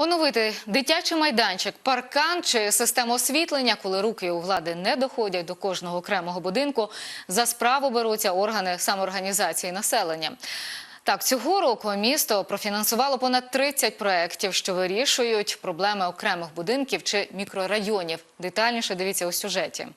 Оновити дитячий майданчик, паркан чи систему освітлення, коли руки у влади не доходять до кожного окремого будинку, за справу беруться органи самоорганізації населення. Так, цього року місто профінансувало понад 30 проєктів, що вирішують проблеми окремих будинків чи мікрорайонів. Детальніше дивіться у сюжеті.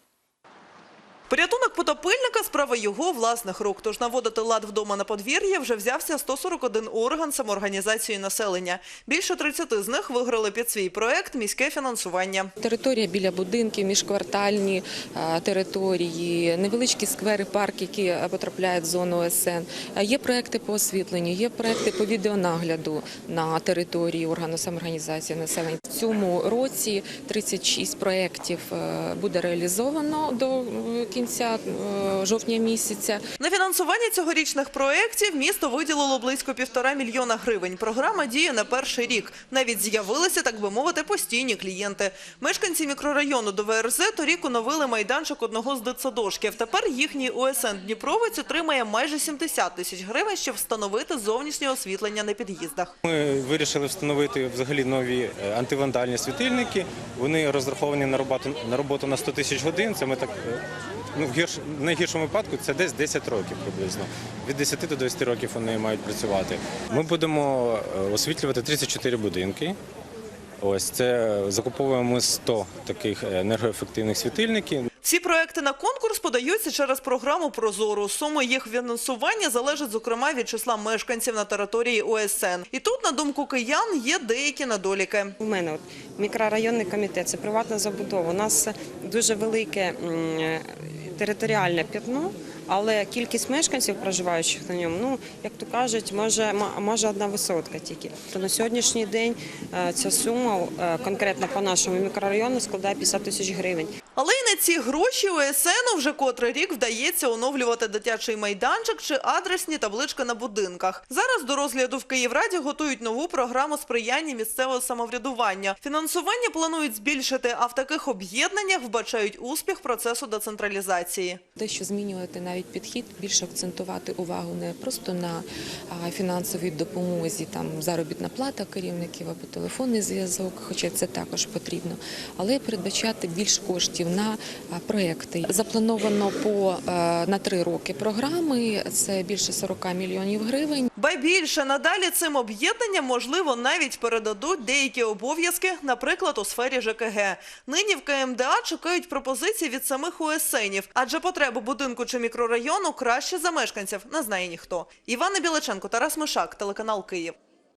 Порятунок потопильника – справа його власних рук. Тож наводити лад вдома на подвір'я вже взявся 141 орган самоорганізації населення. Більше 30 з них виграли під свій проект міське фінансування. Територія біля будинків, міжквартальні території, невеличкі сквери, парки, які потрапляють в зону ОСН. Є проекти по освітленню, є проекти по відеонагляду на території органу самоорганізації населення. В цьому році 36 проєктів буде реалізовано до е, кінця е, жовтня місяця. На фінансування цьогорічних проєктів місто виділило близько півтора мільйона гривень. Програма діє на перший рік. Навіть з'явилися, так би мовити, постійні клієнти. Мешканці мікрорайону до ВРЗ торік оновили майданчик одного з дитсадочків. Тепер їхній ОСН Дніпровець отримає майже 70 тисяч гривень, щоб встановити зовнішнє освітлення на під'їздах. Ми вирішили встановити взагалі нові е, антивандальні світильники. Вони розраховані на роботу на роботу на 100 тисяч годин. Це ми так е, ну в в найгіршому випадку це десь 10 років приблизно. Від 10 до 20 років вони мають працювати. Ми будемо е, освітлювати 34 будинки. Ось це закуповуємо 100 таких е, енергоефективних світильників. Всі проекти на конкурс подаються через програму «Прозоро». Суми їх фінансування залежать, зокрема, від числа мешканців на території ОСН. І тут, на думку киян, є деякі недоліки. У мене от мікрорайонний комітет, це приватна забудова. У нас дуже велике територіальне п'ятно, але кількість мешканців, проживаючих на ньому, ну як то кажуть, може, може одна висотка тільки. То на сьогоднішній день е, ця сума е, конкретно по нашому мікрорайону складає 50 тисяч гривень. Але й на ці гроші ОСН вже котрий рік вдається оновлювати дитячий майданчик чи адресні таблички на будинках. Зараз до розгляду в Київраді готують нову програму сприяння місцевого самоврядування. Фінансування планують збільшити, а в таких об'єднаннях вбачають успіх процесу децентралізації. Дещо змінювати навіть підхід, більше акцентувати увагу не просто на фінансовій допомозі, там заробітна плата керівників або телефонний зв'язок, хоча це також потрібно, але передбачати більш коштів на проекти. Заплановано по е, на три роки програми. Це більше 40 мільйонів гривень. Ба більше надалі цим об'єднанням можливо навіть передадуть деякі обов'язки, наприклад, у сфері ЖКГ. Нині в КМДА чекають пропозиції від самих ОСНів, адже потребу будинку чи мікрорайону краще за мешканців не знає ніхто. Івана Біличенко, Тарас Мишак, телеканал Київ.